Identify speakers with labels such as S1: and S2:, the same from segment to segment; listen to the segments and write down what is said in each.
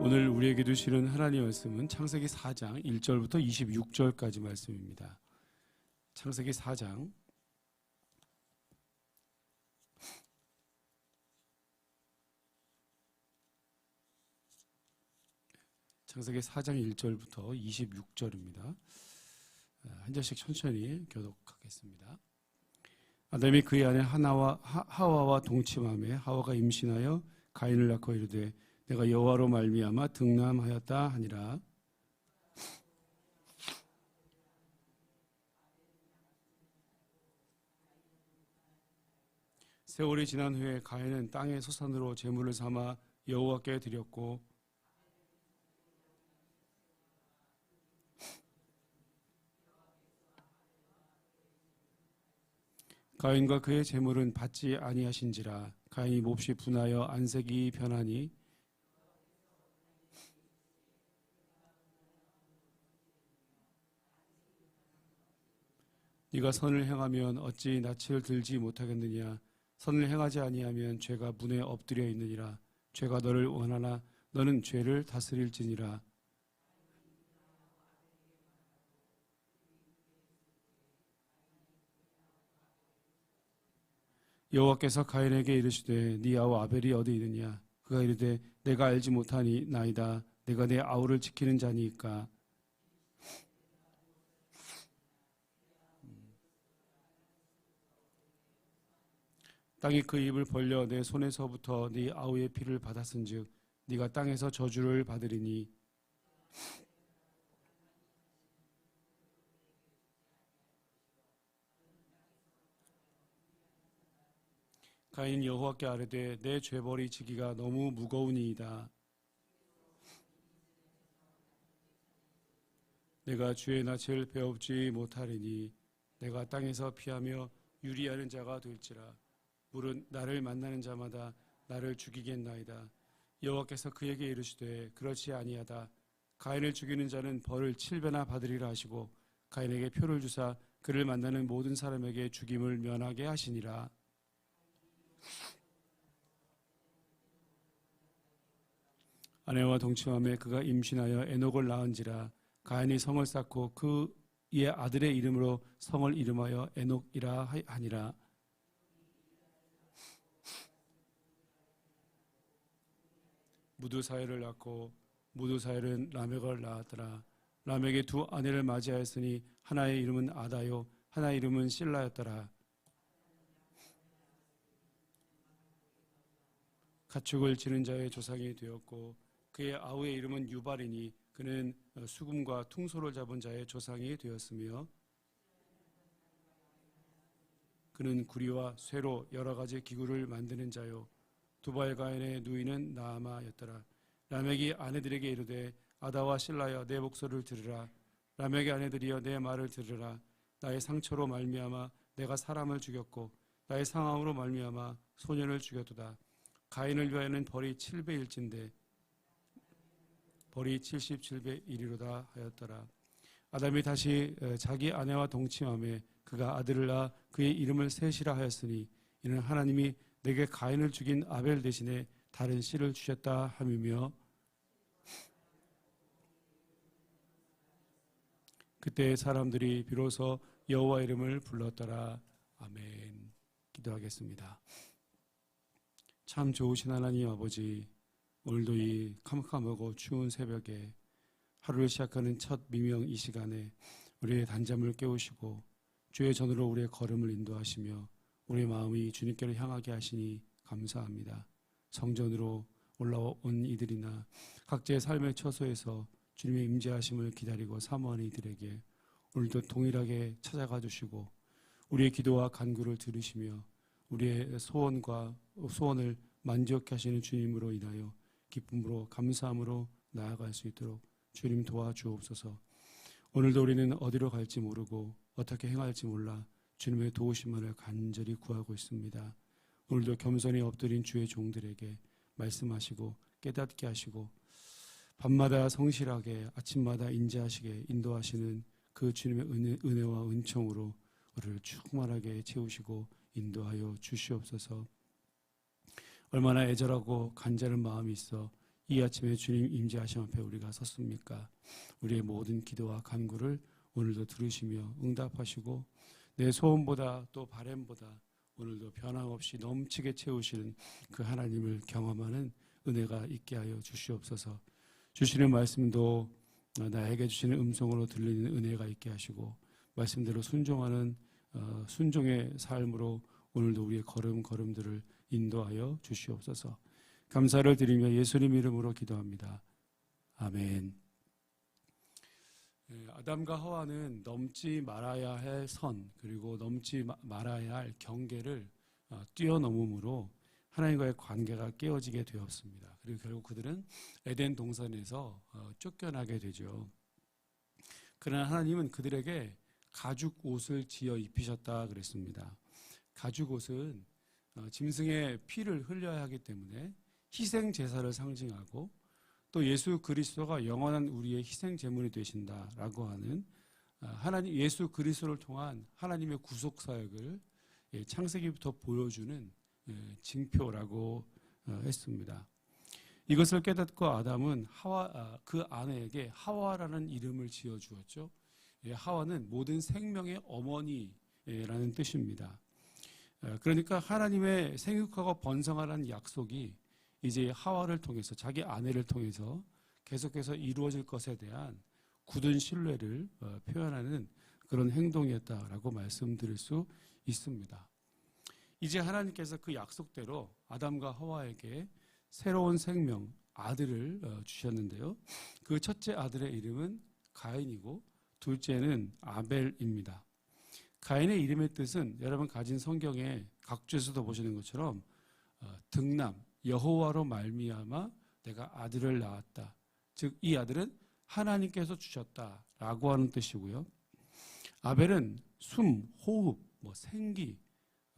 S1: 오늘 우리에게 주시는 하나님의 말씀은 창세기 4장 1절부터 26절까지 말씀입니다. 창세기 4장 창세기 4장 1절부터 26절입니다. 아, 한 절씩 천천히 교독하겠습니다. 아담이 그의 아내 하나와 하, 하와와 동침함에 하와가 임신하여 가인을 낳고 이르되 내가 여호와로 말미암아 등남하였다 하니라. 세월이 지난 후에 가인은 땅의 소산으로 제물을 삼아 여호와께 드렸고 가인과 그의 제물은 받지 아니하신지라 가인이 몹시 분하여 안색이 변하니 네가 선을 행하면 어찌 낯을 들지 못하겠느냐 선을 행하지 아니하면 죄가 문에 엎드려 있느니라 죄가 너를 원하나 너는 죄를 다스릴지니라 여호와께서 가인에게 이르시되 네 아우 아벨이 어디 있느냐 그가 이르되 내가 알지 못하니 나이다 내가 내 아우를 지키는 자니까 땅이 그 입을 벌려 내 손에서부터 네 아우의 피를 받았은즉 네가 땅에서 저주를 받으리니 가인 여호와께 아뢰되 내 죄벌이 지기가 너무 무거우니이다. 내가 주의 낯을 배웁지 못하리니 내가 땅에서 피하며 유리하는 자가 될지라. 무릇 나를 만나는 자마다 나를 죽이겠나이다. 여호와께서 그에게 이르시되 그렇지 아니하다. 가인을 죽이는 자는 벌을 7배나 받으리라 하시고 가인에게 표를 주사 그를 만나는 모든 사람에게 죽임을 면하게 하시니라. 아내와 동침함에 그가 임신하여 에녹을 낳은지라 가인이 성을 쌓고 그의 아들의 이름으로 성을 이름하여 에녹이라 하니라. 무드사엘을 낳고 무드사엘은 라멕을 낳았더라. 라멕의 두 아내를 맞이하였으니 하나의 이름은 아다요 하나의 이름은 실라였더라. 가축을 지는 자의 조상이 되었고 그의 아우의 이름은 유발이니 그는 수금과 퉁소를 잡은 자의 조상이 되었으며 그는 구리와 쇠로 여러 가지 기구를 만드는 자요 두바이 가인의 누이는 나아마였더라. 라멕이 아내들에게 이르되 아다와 신라여 내 목소리를 들으라. 라멕의 아내들이여 내 말을 들으라. 나의 상처로 말미암아 내가 사람을 죽였고 나의 상함으로 말미암아 소년을 죽였도다. 가인을 위하여는 벌이 7배일진데 벌이 77배 이로다 하였더라. 아담이 다시 어, 자기 아내와 동침함에 그가 아들을 낳아 그의 이름을 셋이라 하였으니 이는 하나님이 내게 가인을 죽인 아벨 대신에 다른 씨를 주셨다 함이며 그때 사람들이 비로소 여호와 이름을 불렀더라. 아멘. 기도하겠습니다. 참 좋으신 하나님 아버지, 오늘도 이 캄캄하고 추운 새벽에 하루를 시작하는 첫 미명 이 시간에 우리의 단잠을 깨우시고 주의 전으로 우리의 걸음을 인도하시며 우리 마음이 주님께로 향하게 하시니 감사합니다. 성전으로 올라온 이들이나 각자의 삶의 처소에서 주님의 임재하심을 기다리고 사모하는 이들에게 오늘도 동일하게 찾아가 주시고 우리의 기도와 간구를 들으시며 우리의 소원과 소원을 만족케 하시는 주님으로 인하여 기쁨으로 감사함으로 나아갈 수 있도록 주님 도와주옵소서. 오늘도 우리는 어디로 갈지 모르고 어떻게 행할지 몰라 주님의 도우심을 간절히 구하고 있습니다. 오늘도 겸손히 엎드린 주의 종들에게 말씀하시고 깨닫게 하시고 밤마다 성실하게 아침마다 인자하시게 인도하시는 그 주님의 은혜, 와 은총으로 우리를 충만하게 채우시고 인도하여 주시옵소서. 얼마나 애절하고 간절한 마음이 있어 이 아침에 주님 임재하심 앞에 우리가 섰습니까? 우리의 모든 기도와 간구를 오늘도 들으시며 응답하시고 내 소원보다 또 바램보다 오늘도 변함없이 넘치게 채우시는 그 하나님을 경험하는 은혜가 있게 하여 주시옵소서. 주시는 말씀도 나에게 주시는 음성으로 들리는 은혜가 있게 하시고 말씀대로 순종하는 어, 순종의 삶으로 오늘도 우리의 걸음걸음들을 인도하여 주시옵소서. 감사를 드리며 예수님 이름으로 기도합니다. 아멘. 예, 아담과 하와는 넘지 말아야 할 선, 그리고 넘지 말아야 할 경계를 어, 뛰어넘음으로 하나님과의 관계가 깨어지게 되었습니다. 그리고 결국 그들은 에덴 동산에서 어, 쫓겨나게 되죠. 그러나 하나님은 그들에게 가죽 옷을 지어 입히셨다 그랬습니다. 가죽 옷은 어, 짐승의 피를 흘려야 하기 때문에 희생 제사를 상징하고 또 예수 그리스도가 영원한 우리의 희생 제물이 되신다라고 하는 아, 하나님 예수 그리스도를 통한 하나님의 구속 사역을 예, 창세기부터 보여주는 예, 징표라고 어, 했습니다. 이것을 깨닫고 아담은 하와 아, 그 아내에게 하와라는 이름을 지어 주었죠. 예, 하와는 모든 생명의 어머니라는 뜻입니다. 아, 그러니까 하나님의 생육하고 번성하라는 약속이 이제 하와를 통해서 자기 아내를 통해서 계속해서 이루어질 것에 대한 굳은 신뢰를 어, 표현하는 그런 행동이었다라고 말씀드릴 수 있습니다. 이제 하나님께서 그 약속대로 아담과 하와에게 새로운 생명, 아들을 어, 주셨는데요. 그 첫째 아들의 이름은 가인이고 둘째는 아벨입니다. 가인의 이름의 뜻은 여러분 가진 성경의 각주에서도 보시는 것처럼 어, 등남, 여호와로 말미암아 내가 아들을 낳았다. 즉 이 아들은 하나님께서 주셨다라고 하는 뜻이고요. 아벨은 숨, 호흡, 뭐 생기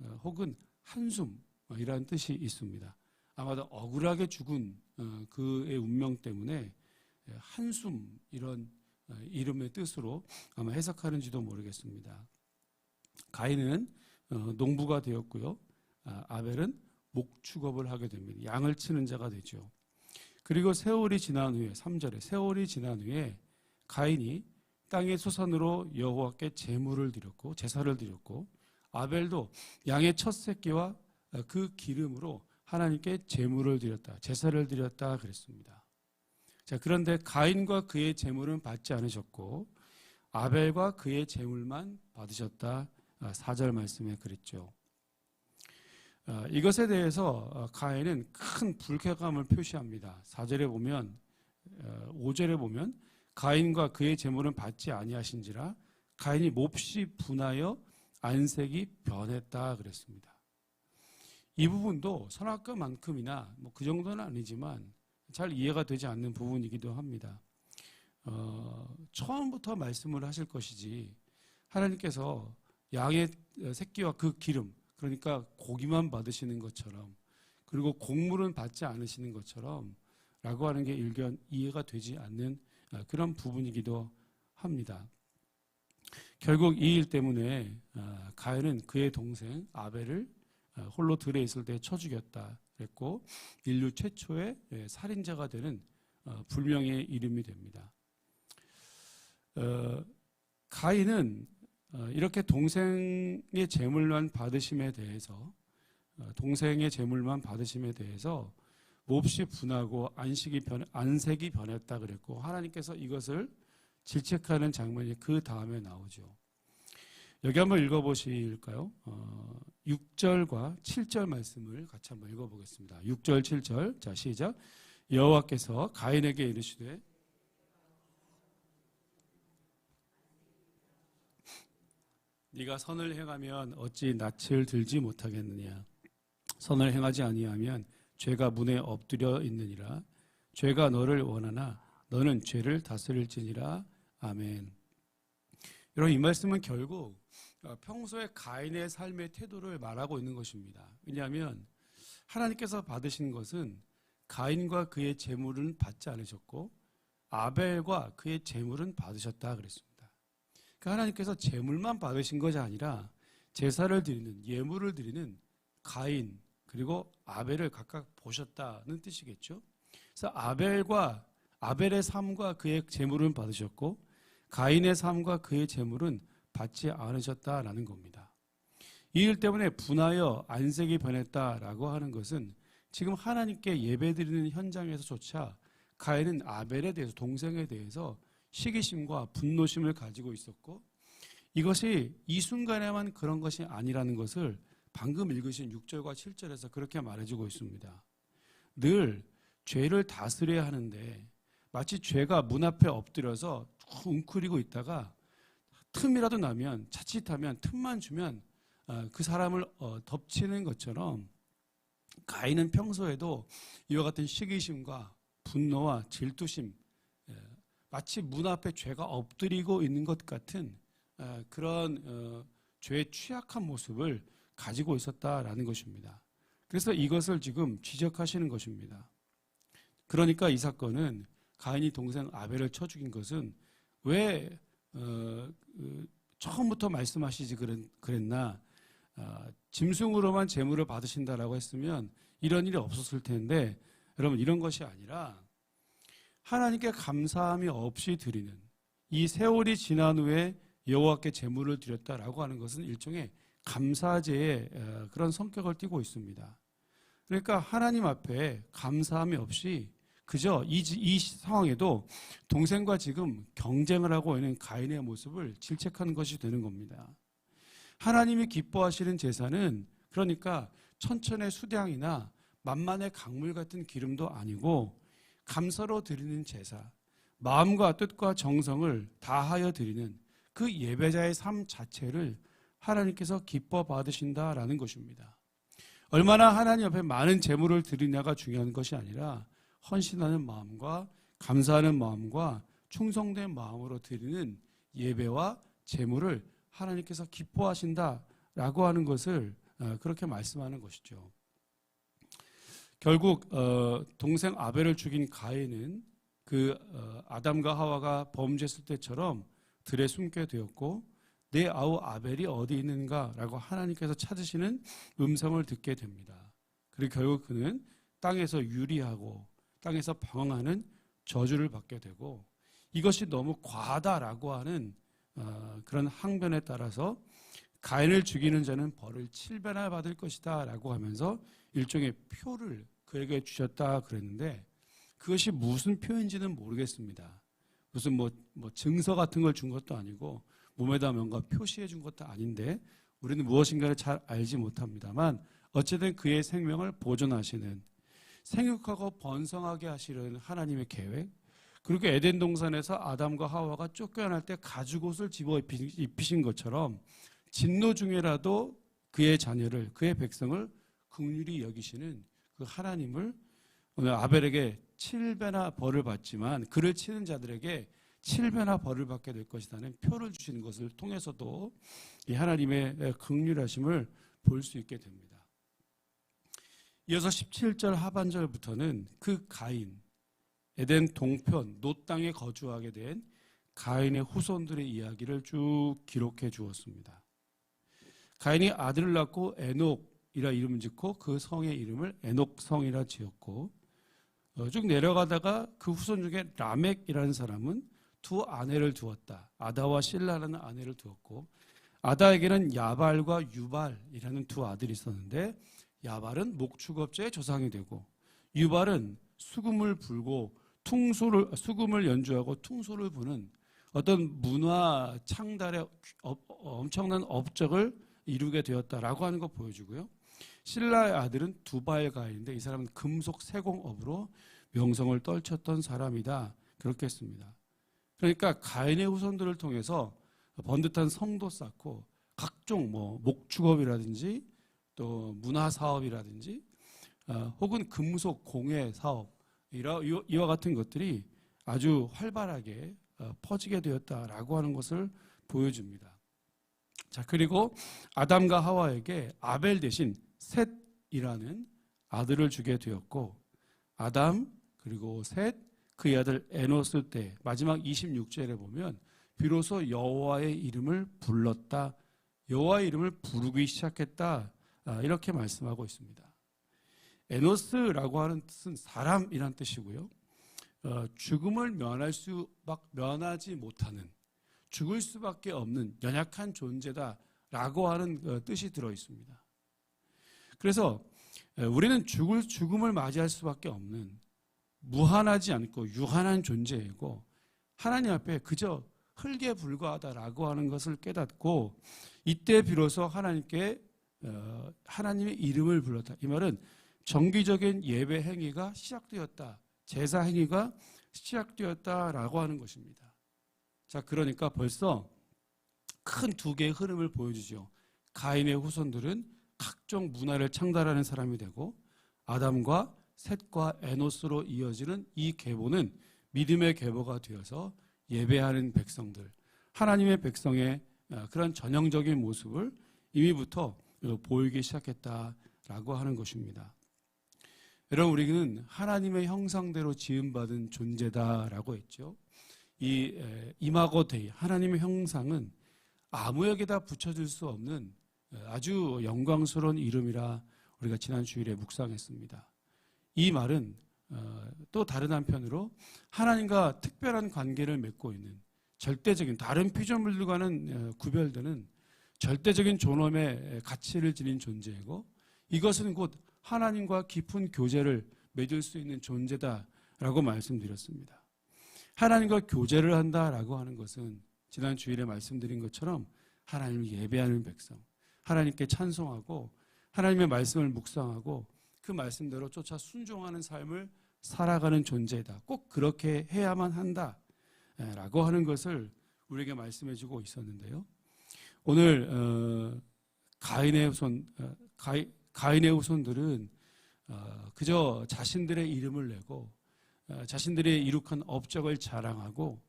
S1: 어, 혹은 한숨이라는 뭐 뜻이 있습니다. 아마도 억울하게 죽은 어, 그의 운명 때문에 예, 한숨 이런 어, 이름의 뜻으로 아마 해석하는지도 모르겠습니다. 가인은 농부가 되었고요. 아, 아벨은 목축업을 하게 됩니다. 양을 치는 자가 되죠. 그리고 세월이 지난 후에 3절에 세월이 지난 후에 가인이 땅의 소산으로 여호와께 제물을 드렸고 제사를 드렸고 아벨도 양의 첫 새끼와 그 기름으로 하나님께 제물을 드렸다. 제사를 드렸다 그랬습니다. 자, 그런데 가인과 그의 제물은 받지 않으셨고 아벨과 그의 제물만 받으셨다. 4절 아, 말씀에 그랬죠. 어, 이것에 대해서 어, 가인은 큰 불쾌감을 표시합니다. 4절에 보면 5절에 어, 보면 가인과 그의 재물은 받지 아니하신지라 가인이 몹시 분하여 안색이 변했다 그랬습니다. 이 부분도 선악과만큼이나 뭐 그 정도는 아니지만 잘 이해가 되지 않는 부분이기도 합니다. 어, 처음부터 말씀을 하실 것이지 하나님께서 양의 새끼와 그 기름 그러니까 고기만 받으시는 것처럼 그리고 곡물은 받지 않으시는 것처럼 라고 하는 게 일견 이해가 되지 않는 아, 그런 부분이기도 합니다. 결국 이 일 때문에 아, 가인은 그의 동생 아벨을 아, 홀로 들에 있을 때 쳐 죽였다 그고 인류 최초의 예, 살인자가 되는 어, 불명의 이름이 됩니다. 어, 가인은 어, 이렇게 동생의 재물만 받으심에 대해서 어, 동생의 재물만 받으심에 대해서 몹시 분하고 안식이 변 안색이 변했다 그랬고 하나님께서 이것을 질책하는 장면이 그 다음에 나오죠. 여기 한번 읽어보실까요? 어, 6절과 7절 말씀을 같이 한번 읽어보겠습니다. 6절, 7절. 자, 시작. 여호와께서 가인에게 이르시되 네가 선을 행하면 어찌 낯을 들지 못하겠느냐 선을 행하지 아니하면 죄가 문에 엎드려 있느니라 죄가 너를 원하나 너는 죄를 다스릴지니라 아멘 여러분 이 말씀은 결국 어, 평소에 가인의 삶의 태도를 말하고 있는 것입니다 왜냐하면 하나님께서 받으신 것은 가인과 그의 재물은 받지 않으셨고 아벨과 그의 재물은 받으셨다 그랬습니다 그러니까 하나님께서 재물만 받으신 것이 아니라 제사를 드리는 예물을 드리는 가인 그리고 아벨을 각각 보셨다는 뜻이겠죠. 그래서 아벨과 아벨의 삶과 그의 제물은 받으셨고 가인의 삶과 그의 제물은 받지 않으셨다라는 겁니다. 이 일 때문에 분하여 안색이 변했다라고 하는 것은 지금 하나님께 예배드리는 현장에서조차 가인은 아벨에 대해서 동생에 대해서 시기심과 분노심을 가지고 있었고 이것이 이 순간에만 그런 것이 아니라는 것을 방금 읽으신 6절과 7절에서 그렇게 말해주고 있습니다. 늘 죄를 다스려야 하는데 마치 죄가 문 앞에 엎드려서 웅크리고 있다가 틈이라도 나면 자칫하면 틈만 주면 어, 그 사람을 어, 덮치는 것처럼 가인은 평소에도 이와 같은 시기심과 분노와 질투심 마치 문 앞에 죄가 엎드리고 있는 것 같은 어, 그런 어, 죄의 취약한 모습을 가지고 있었다라는 것입니다. 그래서 이것을 지금 지적하시는 것입니다. 그러니까 이 사건은 가인이 동생 아벨을 쳐 죽인 것은 왜 어, 그 처음부터 말씀하시지 그랬나 아, 짐승으로만 재물을 받으신다라고 했으면 이런 일이 없었을 텐데 여러분 이런 것이 아니라 하나님께 감사함이 없이 드리는 이 세월이 지난 후에 여호와께 제물을 드렸다라고 하는 것은 일종의 감사제의 어, 그런 성격을 띠고 있습니다. 그러니까 하나님 앞에 감사함이 없이 그저 이, 이 상황에도 동생과 지금 경쟁을 하고 있는 가인의 모습을 질책하는 것이 되는 겁니다. 하나님이 기뻐하시는 제사는 그러니까 천천의 수량이나 만만의 강물 같은 기름도 아니고 감사로 드리는 제사, 마음과 뜻과 정성을 다하여 드리는 그 예배자의 삶 자체를 하나님께서 기뻐 받으신다라는 것입니다. 얼마나 하나님 앞에 많은 재물을 드리냐가 중요한 것이 아니라 헌신하는 마음과 감사하는 마음과 충성된 마음으로 드리는 예배와 재물을 하나님께서 기뻐하신다라고 하는 것을 어, 그렇게 말씀하는 것이죠. 결국 어, 동생 아벨을 죽인 가인은 그 어, 아담과 하와가 범죄했을 때처럼 들에 숨게 되었고 내 아우 아벨이 어디 있는가라고 하나님께서 찾으시는 음성을 듣게 됩니다. 그리고 결국 그는 땅에서 유리하고 땅에서 방황하는 저주를 받게 되고 이것이 너무 과다라고 하는 어, 그런 항변에 따라서 가인을 죽이는 자는 벌을 7배나 받을 것이다 라고 하면서 일종의 표를 그에게 주셨다 그랬는데 그것이 무슨 표인지는 모르겠습니다. 무슨 뭐, 뭐 증서 같은 걸 준 것도 아니고 몸에다 뭔가 표시해 준 것도 아닌데 우리는 무엇인가를 잘 알지 못합니다만 어쨌든 그의 생명을 보존하시는 생육하고 번성하게 하시려는 하나님의 계획 그리고 에덴 동산에서 아담과 하와가 쫓겨날 때 가죽옷을 집어 입히신 것처럼 진노 중에라도 그의 자녀를 그의 백성을 극률이 여기시는 그 하나님을 오늘 아벨에게 7배나 벌을 받지만 그를 치는 자들에게 7배나 벌을 받게 될 것이라는 표를 주시는 것을 통해서도 이 하나님의 극휼하심을볼 수 있게 됩니다. 이어서 17절 하반절부터는 그 가인 에덴 동편 노 땅에 거주하게 된 가인의 후손들의 이야기를 쭉 기록해 주었습니다. 가인이 아들을 낳고 에녹 이라 이름을 짓고 그 성의 이름을 에녹성이라 지었고 어, 쭉 내려가다가 그 후손 중에 라멕이라는 사람은 두 아내를 두었다. 아다와 실라라는 아내를 두었고 아다에게는 야발과 유발이라는 두 아들이 있었는데 야발은 목축업자의 조상이 되고 유발은 수금을 불고 퉁소를 수금을 연주하고 퉁소를 부는 어떤 문화 창달의 어, 엄청난 업적을 이루게 되었다라고 하는 거 보여주고요. 신라의 아들은 두발가인데 이 사람은 금속 세공업으로 명성을 떨쳤던 사람이다. 그렇게 했습니다. 그러니까 가인의 후손들을 통해서 번듯한 성도 쌓고 각종 뭐 목축업이라든지 또 문화 사업이라든지 어, 혹은 금속 공예 사업 이라, 이와 같은 것들이 아주 활발하게 어, 퍼지게 되었다라고 하는 것을 보여줍니다. 자 그리고 아담과 하와에게 아벨 대신 셋이라는 아들을 주게 되었고 아담 그리고 셋 그의 아들 에노스 때 마지막 26절에 보면 비로소 여호와의 이름을 불렀다 여호와의 이름을 부르기 시작했다 아, 이렇게 말씀하고 있습니다. 에노스라고 하는 뜻은 사람이란 뜻이고요. 어, 죽음을 면할 수밖 면하지 못하는 죽을 수밖에 없는 연약한 존재다라고 하는 어, 뜻이 들어 있습니다. 그래서 우리는 죽을 죽음을 맞이할 수밖에 없는 무한하지 않고 유한한 존재이고 하나님 앞에 그저 흙에 불과하다라고 하는 것을 깨닫고 이때 비로소 하나님께 어, 하나님의 이름을 불렀다. 이 말은 정기적인 예배 행위가 시작되었다. 제사 행위가 시작되었다라고 하는 것입니다. 자, 그러니까 벌써 큰 두 개의 흐름을 보여주죠. 가인의 후손들은 각종 문화를 창달하는 사람이 되고 아담과 셋과 에노스로 이어지는 이 계보는 믿음의 계보가 되어서 예배하는 백성들, 하나님의 백성의 어, 그런 전형적인 모습을 이미부터 보이기 시작했다라고 하는 것입니다. 여러분 우리는 하나님의 형상대로 지음받은 존재다라고 했죠. 이 이마고데이 하나님의 형상은 아무에게다 붙여줄 수 없는 아주 영광스러운 이름이라 우리가 지난 주일에 묵상했습니다. 이 말은 어, 또 다른 한편으로 하나님과 특별한 관계를 맺고 있는 절대적인 다른 피조물들과는 어, 구별되는 절대적인 존엄의 가치를 지닌 존재이고 이것은 곧 하나님과 깊은 교제를 맺을 수 있는 존재다라고 말씀드렸습니다. 하나님과 교제를 한다라고 하는 것은 지난 주일에 말씀드린 것처럼 하나님을 예배하는 백성, 하나님께 찬송하고 하나님의 말씀을 묵상하고 그 말씀대로 쫓아 순종하는 삶을 살아가는 존재다. 꼭 그렇게 해야만 한다. 예, 라고 하는 것을 우리에게 말씀해 주고 있었는데요. 오늘 어, 가인의 후손 어, 가인, 가인의 후손들은 어, 그저 자신들의 이름을 내고 어, 자신들의 이룩한 업적을 자랑하고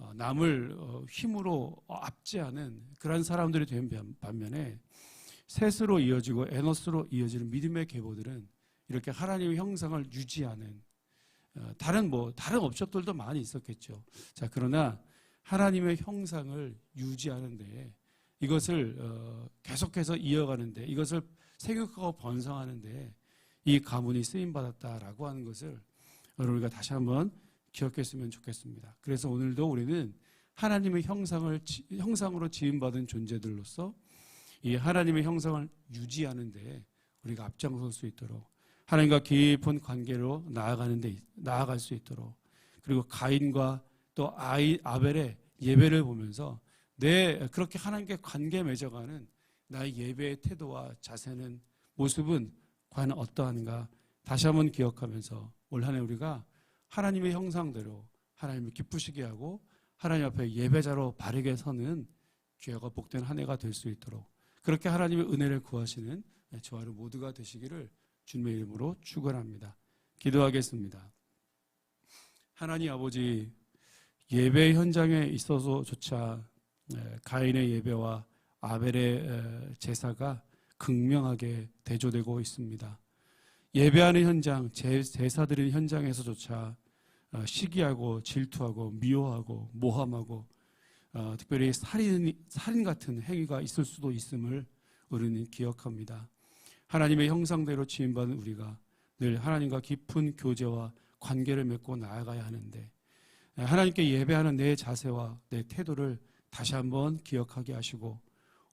S1: 어, 남을 어, 힘으로 어, 압제하는 그런 사람들이 된 반면에 셋으로 이어지고 에너스로 이어지는 믿음의 계보들은 이렇게 하나님의 형상을 유지하는 다른 뭐 다른 업적들도 많이 있었겠죠. 자 그러나 하나님의 형상을 유지하는데 이것을 계속해서 이어가는데 이것을 세육하고 번성하는데 이 가문이 쓰임 받았다라고 하는 것을 우리가 다시 한번 기억했으면 좋겠습니다. 그래서 오늘도 우리는 하나님의 형상을 형상으로 지음받은 존재들로서 이 하나님의 형상을 유지하는데 우리가 앞장설 수 있도록 하나님과 깊은 관계로 나아가는데 나아갈 수 있도록 그리고 가인과 또 아이 아벨의 예배를 보면서 내 그렇게 하나님께 관계 맺어가는 나의 예배의 태도와 자세는 모습은 과연 어떠한가 다시 한번 기억하면서 올 한해 우리가 하나님의 형상대로 하나님이 기쁘시게 하고 하나님 앞에 예배자로 바르게 서는 귀하고 복된 한 해가 될 수 있도록 그렇게 하나님의 은혜를 구하시는 저와 여 모두가 되시기를 주님의 이름으로 축원합니다. 기도하겠습니다. 하나님 아버지 예배 현장에 있어서조차 가인의 예배와 아벨의 제사가 극명하게 대조되고 있습니다. 예배하는 현장, 제사 드리는 현장에서조차 어, 시기하고 질투하고 미워하고 모함하고 어, 특별히 살인, 살인 같은 행위가 있을 수도 있음을 우리는 기억합니다. 하나님의 형상대로 지음받은 우리가 늘 하나님과 깊은 교제와 관계를 맺고 나아가야 하는데 하나님께 예배하는 내 자세와 내 태도를 다시 한번 기억하게 하시고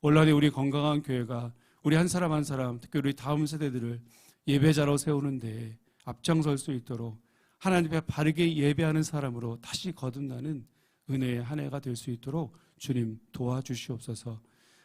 S1: 올라온 우리 건강한 교회가 우리 한 사람 한 사람 특히 우리 다음 세대들을 예배자로 세우는데 앞장설 수 있도록 하나님 앞 바르게 예배하는 사람으로 다시 거듭나는 은혜의 한 해가 될 수 있도록 주님 도와주시옵소서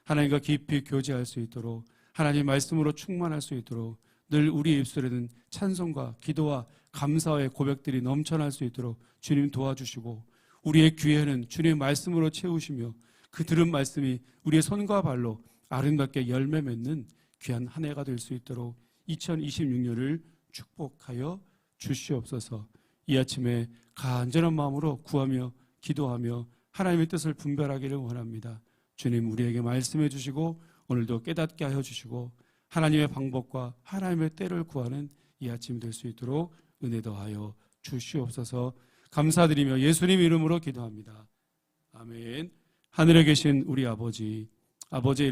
S1: 하나님과 깊이 교제할 수 있도록 하나님 말씀으로 충만할 수 있도록 늘 우리 입술에는 찬송과 기도와 감사의 고백들이 넘쳐날 수 있도록 주님 도와주시고 우리의 귀에는 주님의 말씀으로 채우시며 그 들은 말씀이 우리의 손과 발로 아름답게 열매 맺는 귀한 한 해가 될 수 있도록 2026년을 축복하여 주시옵소서. 이 아침에 간절한 마음으로 구하며 기도하며 하나님의 뜻을 분별하기를 원합니다. 주님 우리에게 말씀해 주시고 오늘도 깨닫게 하여 주시고 하나님의 방법과 하나님의 때를 구하는 이 아침이 될 수 있도록 은혜 도하여 주시옵소서. 감사드리며 예수님 이름으로 기도합니다. 아멘. 하늘에 계신 우리 아버지 아버지 의